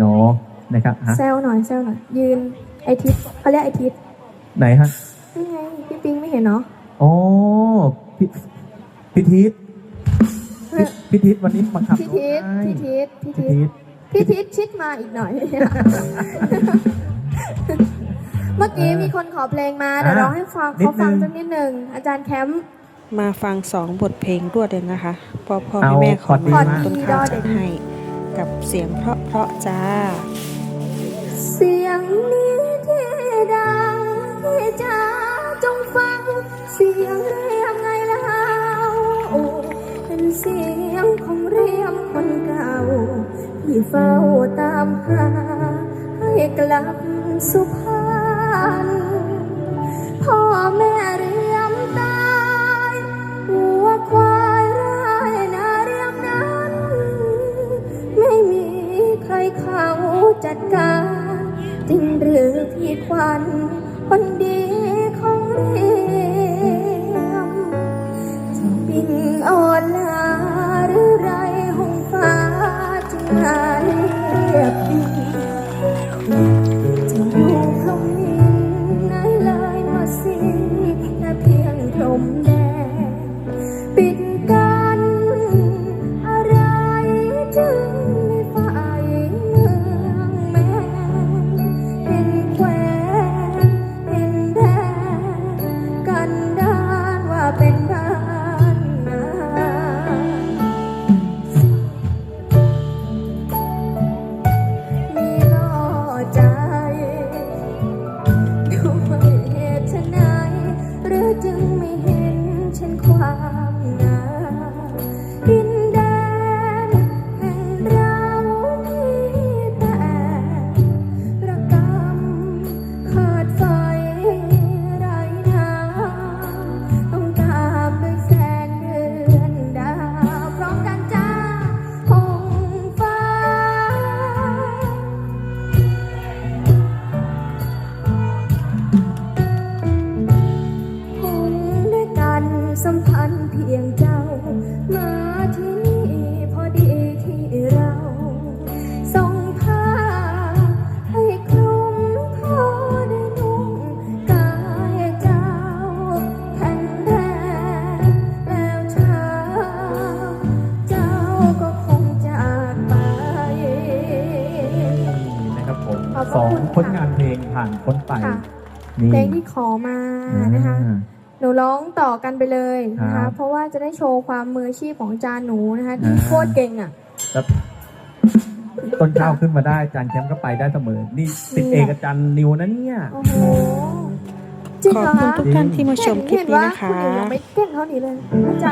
เนาะนะครับฮะแซวหน่อยแซวหน่อย ยืนไอทิศเขาเรียกไอทิศไหนฮะนี่ไงพี่ปิงไม่เห็นเนาะอ๋อพี่พี่ทิศพี่พี่ทิศวันนี้มาขับพี่รถทิศให้พี่ทิศพี่พี่ทิศทิศพี่ทิศชิดมาอีกหน่อย เมื่อกี้มีคนขอเพลงมาเดี๋ยวร้องให้ฟังเขาฟังสักนิดหนึ่งอาจารย์แคมป์ มาฟังสองบทเพลงรวดเลยนะคะพ่อพ่อเอาแม่แม่ขอขอดีมามาต้นข้าวจัดให้ กับเสียงเพราะเพราะๆจ้า เสียงนี้ที่ดังที่จะจงฟัง เสียงเรียมไงเล่าโอ้เป็นเสียงของเรียมคนเก่า ที่เฝ้าตามหาให้กลับสุพรรณพ่อแม่เรีย เขาจัดการ จริงหรือพี่ควันคนดี เสัมพันธ์เพียงเจ้า มาที่นี่พอดีที่เราส่งผ้าให้คลุมพอได้นุ่งกายเจ้าแผ่นแดงแล้วเช้า เจ้าก็คงจากไป นะครับผมขอบพสระองคุณผลค่ะ งานเพลงผ่านพ้นไปค่ะนี่เพลงที่ขอมานะคะ อ่า หนูร้องต่อกันไปเลยนะครัคะ บ เพราะว่าจะได้โชว์ความมืออาชีพของอาจารย์หนูนะคะที่อ่าโคตรเก่งอะ แล้วต้นข้าวขึ้นมาได้อาจารย์แชมป์ก็ไปได้เสมอ นี่ติดเอกอาจารย์นิวนะเนี่ย โอ้โหจริงขอบเหรอคุณคะทุกท่านที่มาชมคลิปเห็นนี้ว่านะคะ คุณหนูยังไม่เก่งเท่านี้เลยอาจารย์